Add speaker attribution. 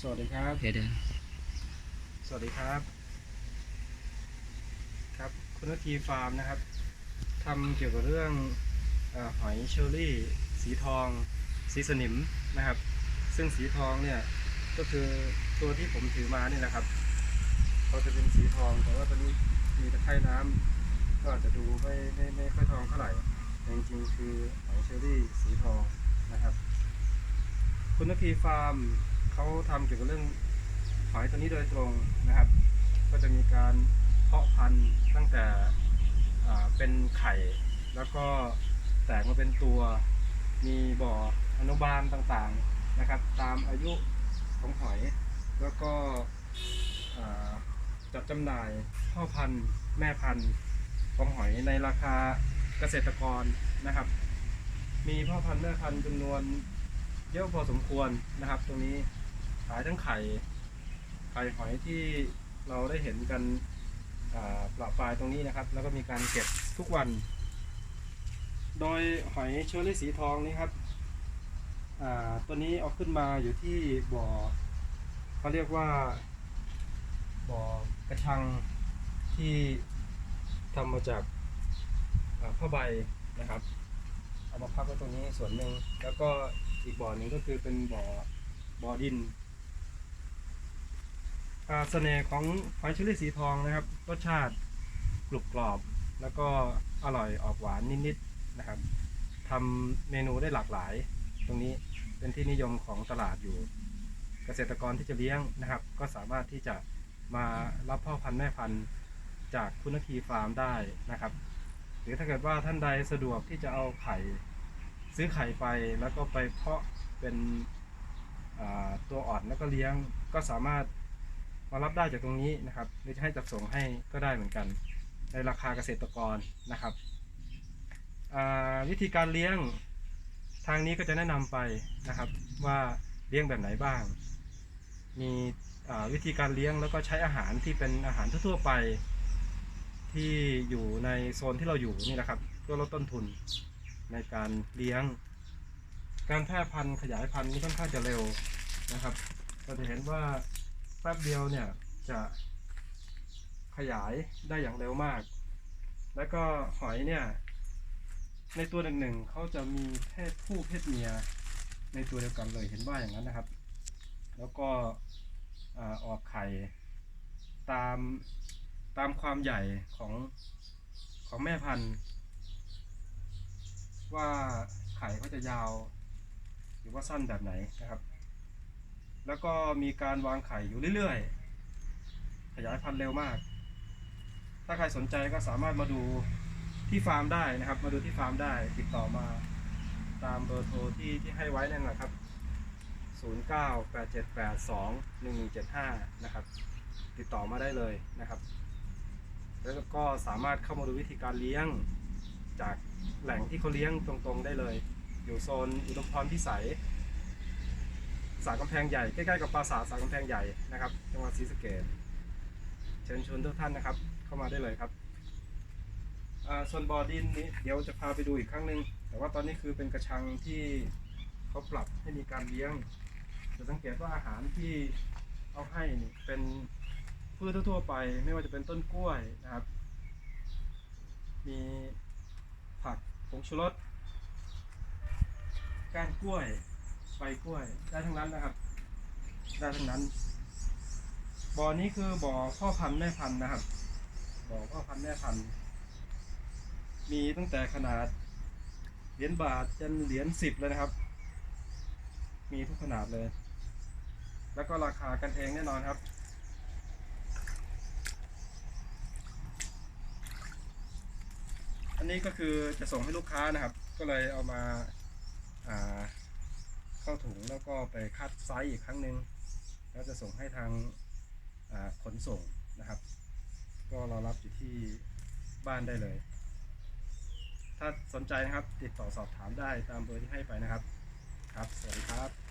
Speaker 1: สวัสดีครับ
Speaker 2: เดี๋ยวเดี๋ยว
Speaker 1: สวัสดีครับ ครับ คุณนาทีฟาร์มนะครับทำเกี่ยวกับเรื่องเออหอยเชอรี่ สีทอง สีสนิมนะครับ ซึ่งสีทองเนี่ยก็คือตัวที่ผมถือมานี่แหละครับเขาจะเป็นสีทองแต่ว่าตอนนี้มีตะไคร่น้ำก็อาจจะดูไม่ไม่ไม่ค่อยทองเท่าไหร่แต่จริงๆคือหอยเชอรี่สีทองนะครับ คุณนาทีฟาร์ม เขาทำเกี่ยวกับเรื่องหอยตัวนี้โดยตรงนะครับ ก็จะมีการเพาะพันธุ์ตั้งแต่เป็นไข่ แล้วก็แตกมาเป็นตัวมีบ่ออนุบาลต่างๆนะครับ ตามอายุของหอย แล้วก็จัดจำหน่ายพ่อพันธุ์แม่พันธุ์ของหอยในราคาเกษตรกรนะครับ มีพ่อพันธุ์แม่พันธุ์จำนวนเยอะพอสมควรนะครับ ตรงนี้ ขายทั้งไข่ไข่หอยที่เราได้เห็นกันปลาปลายตรงนี้นะครับ แล้วก็มีการเก็บทุกวัน โดยหอยเชอรี่สีทองนี้ครับตัวนี้เอาขึ้นมาอยู่ที่บ่อเขาเรียกว่าบ่อกระชังที่ทำมาจากผ้าใบนะครับ เอามาพักไว้ตรงนี้ส่วนหนึ่งแล้วก็อีกบ่อหนึ่งก็คือเป็นบ่อบ่อดิน เสน่ห์ของหอยเชอรี่สีทองนะครับรสชาติกรุบกรอบ แล้วก็อร่อยออกหวานนิดๆนะครับทำเมนูได้หลากหลาย ตรงนี้เป็นที่นิยมของตลาดอยู่ เกษตรกรที่จะเลี้ยงนะครับ ก็สามารถที่จะมารับพ่อพันธุ์แม่พันธุ์จากคุณนาทีฟาร์มได้นะครับ หรือถ้าเกิดว่าท่านใดสะดวกที่จะเอาไข่ซื้อไข่ไปแล้วก็ไปเพาะเป็นตัวอ่อนแล้วก็เลี้ยงก็สามารถ มารับได้จากตรงนี้นะครับหรือจะให้จัดส่งให้ก็ได้เหมือนกัน ในราคาเกษตรกรนะครับวิธีการเลี้ยงทางนี้ก็จะแนะนำไปนะครับว่าเลี้ยงแบบไหนบ้าง มีวิธีการเลี้ยงแล้วก็ใช้อาหารที่เป็นอาหารทั่วๆไป ที่อยู่ในโซนที่เราอยู่นี่แหละครับเพื่อลดต้นทุนในการเลี้ยง การแพร่พันธุ์ขยายพันธุ์นี่ค่อนข้างจะเร็วนะครับ เราจะเห็นว่า แป๊บเดียวเนี่ยจะขยายได้อย่างเร็วมาก แล้วก็หอยเนี่ย ในตัวหนึ่งหนึ่งเขาจะมีเพศผู้เพศเมีย ในตัวเดียวกันเลยเห็นว่าอย่างนั้นนะครับ แล้วก็อออกไข่ตามตามความใหญ่ของของแม่พันธุ์ ว่าไข่เขาจะยาว หรือว่าสั้นแบบไหนนะครับ แล้วก็มีการวางไข่อยู่เรื่อยๆ ขยายพันธุ์เร็วมาก ถ้าใครสนใจก็สามารถมาดูที่ฟาร์มได้นะครับ มาดูที่ฟาร์มได้ติดต่อมาตามเบอร์โทรที่ที่ให้ไว้นั่นแหละครับ 0987821175 นะครับ ติดต่อมาได้เลยนะครับ แล้วก็สามารถเข้ามาดูวิธีการเลี้ยงจากแหล่งที่เขาเลี้ยงตรงๆได้เลย อยู่โซนอุดมพรพิสัย สากำแพงใหญ่ใกล้ๆกับปราสาทสากำแพงใหญ่นะครับจังหวัดศรีสะเกษเชิญชวนทุกท่านนะครับ เข้ามาได้เลยครับส่วนบ่อดินนี้เดี๋ยวจะพาไปดูอีกครั้งหนึ่งแต่ว่าตอนนี้คือเป็นกระชังที่เขาปรับให้มีการเลี้ยงจะสังเกตว่าอาหารที่เอาให้นี่เป็นพืชทั่วๆไป ไม่ว่าจะเป็นต้นกล้วยนะครับ มีผักผงชูรสก้านกล้วย ใบกล้วยได้ทั้งนั้นนะครับ ได้ทั้งนั้น บ่อนี้คือบ่อพ่อพันธุ์แม่พันธุ์นะครับ บ่อพ่อพันธุ์แม่พันธุ์มีตั้งแต่ขนาดเหรียญบาทจนเหรียญสิบเลยนะครับ มีทุกขนาดเลย แล้วก็ราคากันเองแน่นอนครับอันนี้ก็คือจะส่งให้ลูกค้านะครับ ก็เลยเอามาอ่า เข้าถุงแล้วก็ไปคัดไซส์อีกครั้งหนึ่งแล้วจะส่งให้ทางขนส่งนะครับ ก็รอรับอยู่ที่บ้านได้เลย ถ้าสนใจนะครับติดต่อสอบถามได้ตามเบอร์ที่ให้ไปนะครับ ครับ สวัสดีครับ